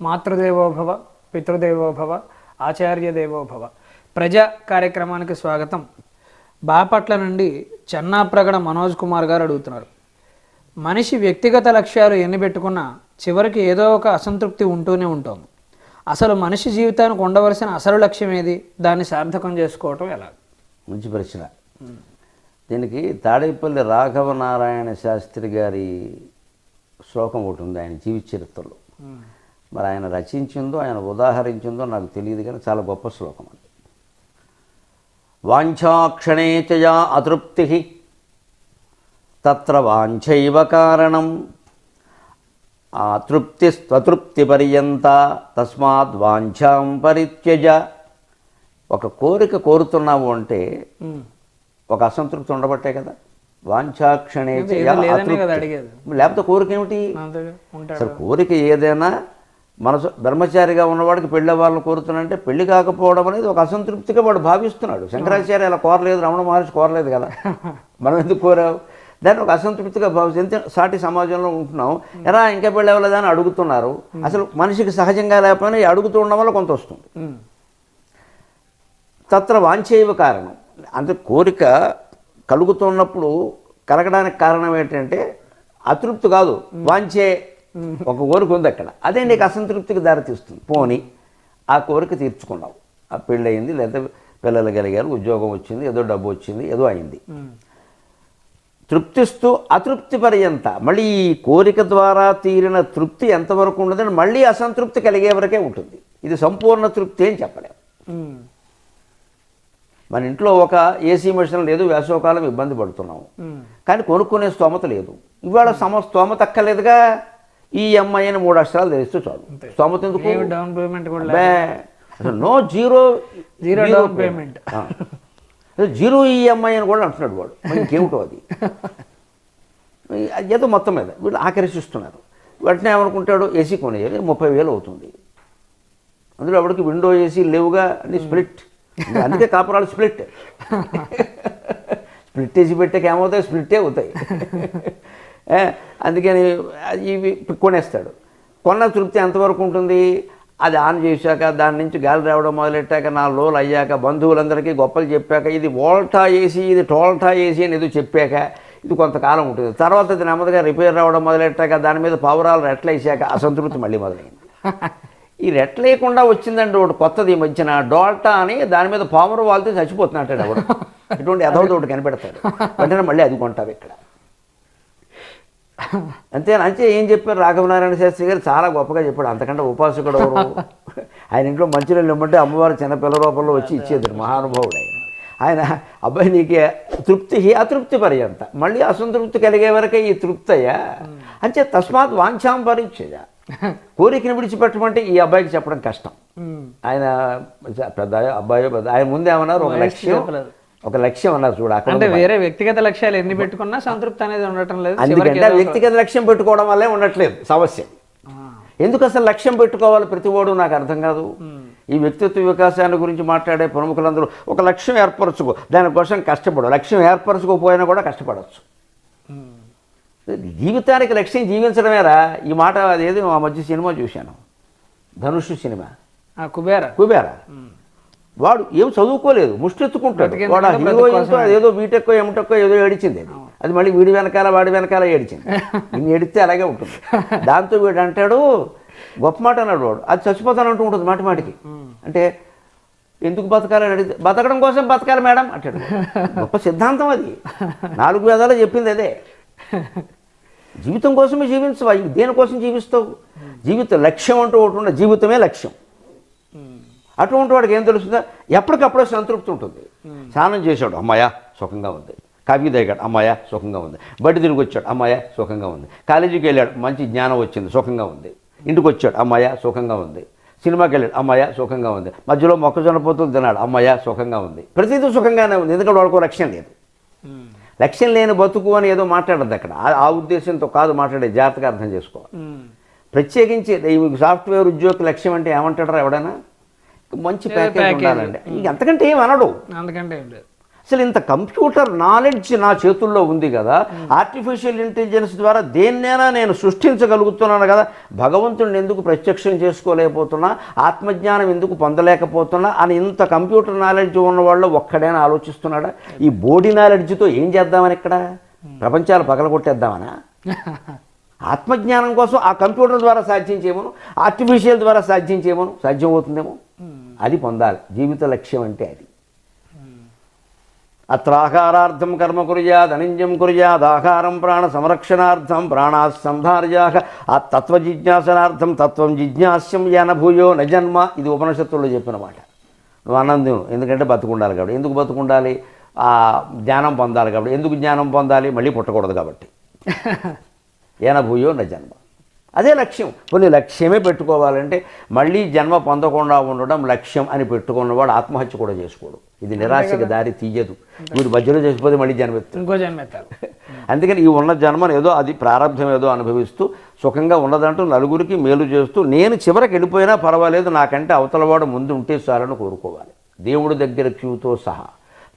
మాతృదేవోభవ పితృదేవోభవ ఆచార్య దేవోభవ ప్రజా కార్యక్రమానికి స్వాగతం. బాపట్ల నుండి చెన్నాప్రగడ మనోజ్ కుమార్ గారు అడుగుతున్నారు. మనిషి వ్యక్తిగత లక్ష్యాలు ఎన్ని పెట్టుకున్నా చివరికి ఏదో ఒక అసంతృప్తి ఉంటూనే ఉంటుంది. అసలు మనిషి జీవితానికి ఉండవలసిన అసలు లక్ష్యం ఏది? దాన్ని సార్థకం చేసుకోవటం ఎలా? మంచి ప్రశ్న. దీనికి తాడేపల్లి రాఘవ నారాయణ శాస్త్రి గారి శ్లోకం ఒకటి ఉంది ఆయన జీవిత చరిత్రలో. మరి ఆయన రచించిందో ఆయన ఉదాహరించిందో నాకు తెలియదు కానీ చాలా గొప్ప శ్లోకం అది. వాంఛాక్షణే చయా అతృప్తి. తత్ర వాంఛైవ కారణం. ఆ తృప్తి స్వతృప్తి పర్యంత తస్మాత్ వాంఛాం పరిత్యజ. ఒక కోరిక కోరుతున్నావు అంటే. ఒక అసంతృప్తి ఉండబట్టే కదా. వాంఛాక్షణే అతృప్తి. లేకపోతే కోరిక ఏమిటి? అసలు కోరిక ఏదైనా మనసు బ్రహ్మచారిగా ఉన్నవాడికి పెళ్ళి వాళ్ళని కోరుతున్నాడంటే పెళ్ళి కాకపోవడం అనేది ఒక అసంతృప్తిగా వాడు భావిస్తున్నాడు. శంకరాచార్య అలా కోరలేదు రమణ మహర్షి కోరలేదు కదా. మనం ఎందుకు కోరావు? దాన్ని ఒక అసంతృప్తిగా భావించి ఎంత సాటి సమాజంలో ఉంటున్నాం ఎరా ఇంకా పెళ్ళి అవ్వలేదా అని అడుగుతున్నారు. అసలు మనిషికి సహజంగా లేకపోయినా అడుగుతూ ఉండడం వల్ల కొంత వస్తుంది. తత్ర వాంఛేవ కారణం. అంటే కోరిక కలుగుతున్నప్పుడు కలగడానికి కారణం ఏంటంటే అతృప్తి కాదు. వాంఛే ఒక కోరిక ఉంది అక్కడ. అదే నీకు అసంతృప్తికి దారితీస్తుంది పోని ఆ కోరిక తీర్చుకున్నావు. ఆ పెళ్ళయింది లేదా పిల్లలు కలిగారు ఉద్యోగం వచ్చింది ఏదో డబ్బు వచ్చింది ఏదో అయింది. తృప్తిస్తూ అతృప్తి పర్యంత మళ్ళీ ఈ కోరిక ద్వారా తీరిన తృప్తి ఎంతవరకు ఉండదని మళ్ళీ అసంతృప్తి కలిగే వరకే ఉంటుంది. ఇది సంపూర్ణ తృప్తి అని చెప్పలేము. మన ఇంట్లో ఒక ఏసీ మిషన్ లేదు వేసవకాలం ఇబ్బంది పడుతున్నాము. కానీ కొనుక్కునే స్తోమత లేదు. ఇవాళ సమ స్తోమత అక్కర్లేదుగా. ఈ అమ్మాయి అని మూడు అక్షరాలు తెలిస్తే చాలు. స్తోమత ఎందుకు? డౌన్ పేమెంట్ కూడా no zero zero down payment zero EMI అని కూడా అంటున్నాడు వాడు. ఇంకేమిటో అది? ఏదో మొత్తం మీద వీళ్ళు ఆకర్షిస్తున్నారు. వెంటనే ఏమనుకుంటాడు? ఏసీ కొనేయాలి ముప్పై వేలు అవుతుంది. అందులో ఎవరికి విండో ఏసీ లేవుగా అన్ని స్ప్లిట్ అందుకే కాపురాలు స్ప్లిట్ స్ప్లిట్ వేసి పెట్టాక ఏమవుతాయి? స్ప్లిట్టే అవుతాయి. అందుకని ఇవి కొనేస్తాడు. కొన్న తృప్తి ఎంతవరకు ఉంటుంది? అది ఆన్ చేశాక దాని నుంచి గాలి రావడం మొదలెట్టాక నా లోలు అయ్యాక బంధువులందరికీ గొప్పలు చెప్పాక ఇది వోల్టా వేసి ఇది టోల్టా ఏసీ అని ఏదో చెప్పాక ఇది కొంతకాలం ఉంటుంది. తర్వాత అది నెమ్మదిగా రిపేర్ రావడం మొదలెట్టాక దాని మీద పావురాలు రెట్లేసాక అసంతృప్తి మళ్ళీ మొదలైంది. ఈ రెట్లేయకుండా వచ్చిందండి ఒకటి కొత్తది ఈ మధ్యన. డోల్టా అని దాని మీద పామురు వాళ్ళతో చచ్చిపోతున్నట్టాడు ఎవడు. ఎటువంటి ఎదవతో ఒకటి కనిపెడతాడు. వెంటనే మళ్ళీ అది కొంటావు ఇక్కడ. అంతే అంతే ఏం చెప్పారు రాఘవనారాయణ శాస్త్రి గారు? చాలా గొప్పగా చెప్పాడు. అంతకంటే ఉపాసకుడు ఎవరు? ఆయన ఇంట్లో మంచినీళ్ళు ఇమ్మంటే అమ్మవారు చిన్నపిల్ల రూపంలో వచ్చి ఇచ్చేది మహానుభావుడు ఆయన. ఆయన అబ్బాయి నీకే తృప్తి అతృప్తి పర్యంత. మళ్ళీ అసంతృప్తి కలిగే వరకే ఈ తృప్తి అయ్యా. అంతే తస్మాత్ వాంఛాం పరీక్షయ కోరికను విడిచిపెట్టమంటే ఈ అబ్బాయికి చెప్పడం కష్టం. ఆయన పెద్ద అబ్బాయి పెద్ద ఆయన ముందేమన్నారు? ఒక లక్ష్యం. ఒక లక్ష్యం అన్నారు చూడు అంటే వేరే వ్యక్తిగత లక్ష్యాలు ఎన్ని పెట్టుకున్నా సంతృప్తి అనేది ఉండటం లేదు అందుకంటే వ్యక్తిగత లక్ష్యం పెట్టుకోవడం వల్లే ఉండట్లేదు సమస్య. ఎందుకు అసలు లక్ష్యం పెట్టుకోవాలి ప్రతి ఓడు నాకు అర్థం కాదు. ఈ వ్యక్తిత్వ వికాసాన్ని గురించి మాట్లాడే ప్రముఖులందరూ ఒక లక్ష్యం ఏర్పరచుకో దానికోసం కష్టపడు. లక్ష్యం ఏర్పరచుకోపోయినా కూడా కష్టపడవచ్చు. జీవితానికి లక్ష్యం జీవించడమేరా? ఈ మాట అదేది ఆ మధ్య సినిమా చూశాను. ధనుష్ సినిమా. ఆ కుబేర. కుబేరా. వాడు ఏం చదువుకోలేదు ముష్టెత్తుకుంటాడు. వాడు ఆ బ్రతుకు హీరోయిన్తో ఏదో బీటెక్కో ఏమిటెక్కో ఏదో ఏడిచింది. అది అది మళ్ళీ వీడి వెనకాల వాడి వెనకాల ఏడిచింది. ఇన్ని ఏడిస్తే అలాగే ఉంటుంది. దాంతో వీడు అంటాడు గొప్ప మాట అన్నాడు వాడు. అది చచ్చిపోతానంటూ ఉంటుంది మాటి మాటికి. అంటే ఎందుకు బతకాలని అడిగితే బతకడం కోసం బతకాలి మేడం అంటాడు. గొప్ప సిద్ధాంతం అది. నాలుగు వేదాలు చెప్పింది అదే. జీవితం కోసమే జీవించవా? దేనికోసం జీవిస్తావు? జీవిత లక్ష్యం అంటూ ఒకటి జీవితమే లక్ష్యం. అటువంటి వాడికి ఏం తెలుస్తుందా? ఎప్పటికప్పుడే సంతృప్తి ఉంటుంది. స్నానం చేశాడు అమ్మాయ సుఖంగా ఉంది. కాఫీ తాగాడు అమ్మాయ సుఖంగా ఉంది. బయట తిరిగి వచ్చాడు అమ్మాయ సుఖంగా ఉంది. కాలేజీకి వెళ్ళాడు మంచి జ్ఞానం వచ్చింది సుఖంగా ఉంది. ఇంటికి వచ్చాడు అమ్మాయ సుఖంగా ఉంది. సినిమాకి వెళ్ళాడు అమ్మాయ సుఖంగా ఉంది. మధ్యలో మొక్కజొన్న పొత్తులు తిన్నాడు అమ్మాయ సుఖంగా ఉంది. ప్రతిదీ సుఖంగానే ఉంది ఎందుకంటే వాడికి లక్ష్యం లేదు. లక్ష్యం లేని బతుకు అని ఏదో మాట్లాడద్దు అక్కడ. ఆ- ఉద్దేశంతో కాదు మాట్లాడే జాగ్రత్తగా అర్థం చేసుకోవాలి. ప్రత్యేకించి సాఫ్ట్వేర్ ఉద్యోగ లక్ష్యం అంటే ఏమంటారా ఎవడైనా? మంచి ప్యాకేజ్. ఉండాలండి. ఇంక అంతకంటే ఏం అనడు. అందుకంటే ఏం లేదు. అసలు ఇంత కంప్యూటర్ నాలెడ్జ్ నా చేతుల్లో ఉంది కదా ఆర్టిఫిషియల్ ఇంటెలిజెన్స్ ద్వారా దేన్నైనా నేను సృష్టించగలుగుతున్నాను కదా భగవంతుడిని ఎందుకు ప్రత్యక్షం చేసుకోలేకపోతున్నా ఆత్మజ్ఞానం ఎందుకు పొందలేకపోతున్నా అని ఇంత కంప్యూటర్ నాలెడ్జ్ ఉన్న వాళ్ళు ఒక్కడైనా ఆలోచిస్తున్నాడా? ఈ బోడీ నాలెడ్జ్తో ఏం చేద్దామని ఇక్కడ? ప్రపంచాలు పగలగొట్టేద్దామనా? ఆత్మజ్ఞానం కోసం ఆ కంప్యూటర్ ద్వారా సాధ్యం చేయమను ఆర్టిఫిషియల్ ద్వారా సాధ్యం చేయమను సాధ్యం అవుతుందేమో? అది పొందాలి. జీవిత లక్ష్యం అంటే అది. అత్రాహారార్థం కర్మ కుర్యాద్ అనింజం కుర్యాద్ ఆహారం ప్రాణ సంరక్షణార్థం ప్రాణా సంధార్యాక ఆ తత్వ జిజ్ఞాసనార్థం తత్వం జిజ్ఞాస్యం యనభూయో నజన్మ ఇది ఉపనిషత్తుల్లో చెప్పిన మాట నువ్వు ఆనందం ఎందుకంటే బతుకుండాలి కాబట్టి. ఎందుకు బతుకుండాలి? ఆ జ్ఞానం పొందాలి కాబట్టి. ఎందుకు జ్ఞానం పొందాలి? మళ్ళీ పుట్టకూడదు కాబట్టి. ఏనభూయో న జన్మ. అదే లక్ష్యం. కొన్ని లక్ష్యమే పెట్టుకోవాలంటే మళ్ళీ జన్మ పొందకుండా ఉండడం లక్ష్యం అని పెట్టుకున్నవాడు ఆత్మహత్య కూడా చేసుకోడు. ఇది నిరాశకి దారి తీయదు. మీరు మధ్యలో చేసిపోతే మళ్ళీ జన్మ. ఇంకో జన్మ ఎత్తాలి అందుకని ఈ ఉన్న జన్మను ఏదో అది ప్రారంభం ఏదో అనుభవిస్తూ సుఖంగా ఉన్నదంటూ నలుగురికి మేలు చేస్తూ నేను చివరికి వెళ్ళిపోయినా పర్వాలేదు నాకంటే అవతలవాడు ముందు ఉంటే చాలని కోరుకోవాలి. దేవుడి దగ్గర క్యూతో సహా.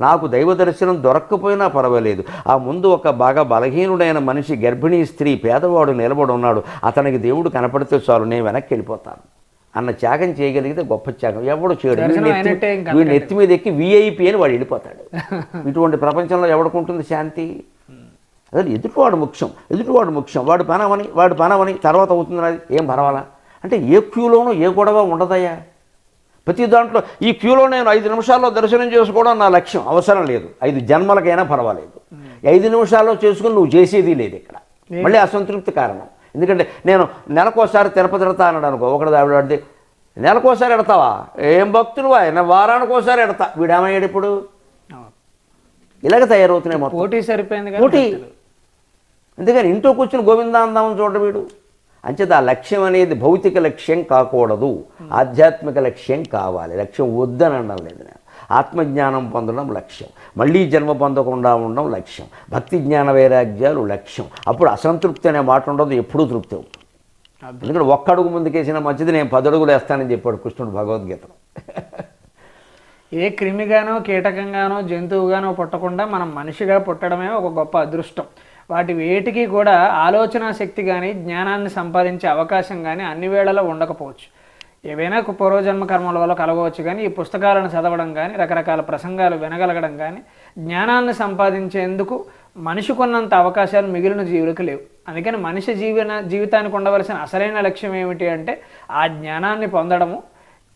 నాకు దైవ దర్శనం దొరక్కపోయినా పర్వాలేదు. ఆ ముందు ఒక బాగా బలహీనుడైన మనిషి గర్భిణీ స్త్రీ పేదవాడు నిలబడి ఉన్నాడు. అతనికి దేవుడు కనపడితే చాలు నేను వెనక్కి వెళ్ళిపోతాను. అన్న త్యాగం చేయగలిగితే గొప్ప త్యాగం. ఎవడు చేయడు. వీడిని ఎత్తి మీద ఎక్కి విఐపి అని వాడు వెళ్ళిపోతాడు. ఇటువంటి ప్రపంచంలో ఎవడుకుంటుంది శాంతి? అదే ఎదుటివాడు ముఖ్యం. ఎదుటివాడు ముఖ్యం. వాడు పనవని వాడు పనవని తర్వాత అవుతుంది అది ఏం పర్వాలా? అంటే ఏ క్యూలోనూ ఏ గొడవ ఉండదయ్యా? ప్రతి దాంట్లో ఈ క్యూలో నేను ఐదు నిమిషాల్లో దర్శనం చేసుకోవడం నా లక్ష్యం. అవసరం లేదు. ఐదు జన్మలకైనా పర్వాలేదు. ఐదు నిమిషాల్లో చేసుకుని నువ్వు చేసేది లేదు ఇక్కడ. మళ్ళీ అసంతృప్తి కారణం. ఎందుకంటే నేను నెలకోసారి తిరుపతి ఎడతా అన్నాడు అనుకో ఒకటి ఆవిడ నెలకోసారి ఎడతావా ఏం భక్తులు ఆయన వారానికి ఒకసారి ఎడతా వీడేమయ్యాడు ఇప్పుడు. ఇలాగ తయారవుతున్నాయి మొత్తం. పోటీ సరిపోయింది పోటీ. అందుకని ఇంట్లో కూర్చుని గోవిందాందామని చూడ వీడు? అంచేత ఆ లక్ష్యం అనేది భౌతిక లక్ష్యం కాకూడదు. ఆధ్యాత్మిక లక్ష్యం కావాలి. లక్ష్యం వద్దని అనడం లేదు నేను. ఆత్మజ్ఞానం పొందడం లక్ష్యం. మళ్ళీ జన్మ పొందకుండా ఉండడం లక్ష్యం. భక్తి జ్ఞాన వైరాగ్యాలు లక్ష్యం. అప్పుడు అసంతృప్తి అనే మాట ఉండదు ఎప్పుడూ తృప్తి అవుతుంది. ఎందుకంటే ఒక్క అడుగు ముందుకేసిన మంచిది నేను పది అడుగులు వేస్తానని చెప్పాడు కృష్ణుడు భగవద్గీతలో. ఏ క్రిమిగానో కీటకంగానో జంతువుగానో పుట్టకుండా మనం మనిషిగా పుట్టడమే ఒక గొప్ప అదృష్టం. వాటి వేటికి కూడా ఆలోచన శక్తి కానీ జ్ఞానాన్ని సంపాదించే అవకాశం కానీ అన్ని వేళలో ఉండకపోవచ్చు. ఏవైనా పూర్వజన్మ కర్మల వల్ల కలగవచ్చు కానీ ఈ పుస్తకాలను చదవడం కానీ రకరకాల ప్రసంగాలు వినగలగడం కానీ జ్ఞానాన్ని సంపాదించేందుకు మనిషికున్నంత అవకాశాలు మిగిలిన జీవులకు లేవు. అందుకని మనిషి జీవన జీవితానికి ఉండవలసిన అసలైన లక్ష్యం ఏమిటి అంటే ఆ జ్ఞానాన్ని పొందడము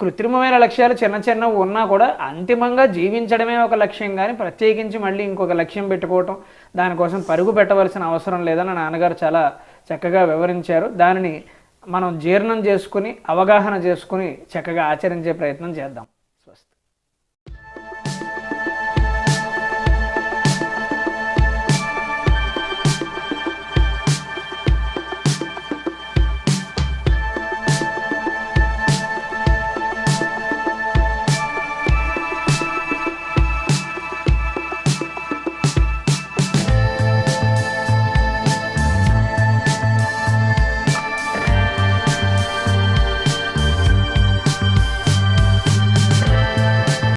కృత్రిమమైన లక్ష్యాలు చిన్న చిన్నవి ఉన్నా కూడా అంతిమంగా జీవించడమే ఒక లక్ష్యం కానీ ప్రత్యేకించి మళ్ళీ ఇంకొక లక్ష్యం పెట్టుకోవటం దానికోసం పరుగు పెట్టవలసిన అవసరం లేదని నాన్నగారు చాలా చక్కగా వివరించారు. దానిని మనం జీర్ణం చేసుకుని అవగాహన చేసుకుని చక్కగా ఆచరించే ప్రయత్నం చేద్దాం.